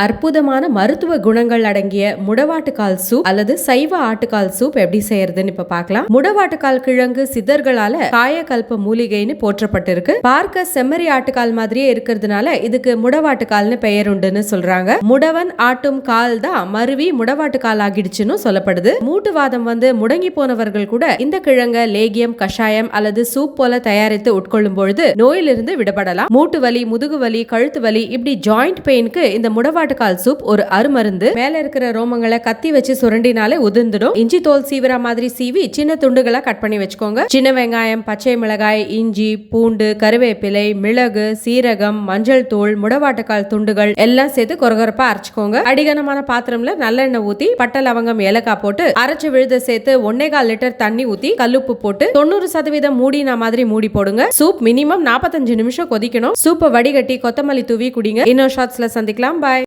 அற்புதமான மருத்துவ குணங்கள் அடங்கிய முடவாட்டுக்கால் சூப் அல்லது சைவ ஆட்டுக்கால் சூப் எப்படி செய்யறதுன்னு இப்ப பார்க்கலாம். முடவாட்டுக்கால் கிழங்கு சித்தர்களால காயக்கல்ப மூலிகைன்னு போற்றப்பட்டிருக்கு. பார்க்க செம்மறி ஆட்டுக்கால் மாதிரியே இருக்கிறதுனால இதுக்கு முடவாட்டுக்கால்னு பெயர் உண்டுன்னு சொல்றாங்க. முடவன் ஆட்டும் கால் தான் மருவி முடவாட்டுக்கால் ஆகிடுச்சுன்னு சொல்லப்படுது. மூட்டுவாதம் வந்து முடங்கி போனவர்கள் கூட இந்த கிழங்க லேகியம் கஷாயம் அல்லது சூப் போல தயாரித்து உட்கொள்ளும் பொழுது நோயிலிருந்து விடப்படலாம் மூட்டு வலி முதுகு வலி கழுத்து வலி இப்படி ஜாயிண்ட் பெயினுக்கு இந்த கால் சூப் ஒரு அருமருந்து மேல இருக்கிற ரோமங்களை கத்தி வச்சு சுரண்டினாலே உதிர்ந்துடும். இஞ்சி தோல் சீவிர மாதிரி சீவி சின்ன துண்டுகளா கட் பண்ணி வச்சுக்கோங்க. சின்ன வெங்காயம் பச்சை மிளகாய் இஞ்சி பூண்டு கருவேப்பிலை மிளகு சீரகம் மஞ்சள் தூள் முடவாட்டுக்கால் துண்டுகள் எல்லாம் சேர்த்து கொரகொரப்பா அரைச்சுக்கோங்க. அடிகனமான பாத்திரம்ல நல்லெண்ணெய் ஊத்தி பட்டை லவங்கம் ஏலக்காய் போட்டு அரைச்சு விழுத சேர்த்து ஒன்னே கால் லிட்டர் தண்ணி ஊத்தி கல்லுப்பு போட்டு தொண்ணூறு சதவீதம் மூடின மாதிரி மூடி போடுங்க. சூப் மினிமம் நாற்பத்தஞ்சு நிமிஷம் கொதிக்கணும். சூப்பை வடிகட்டி கொத்தமல்லி தூவி குடிங்க. இன்னொரு ஷார்ட்ஸ்ல சந்திக்கலாம். பாய்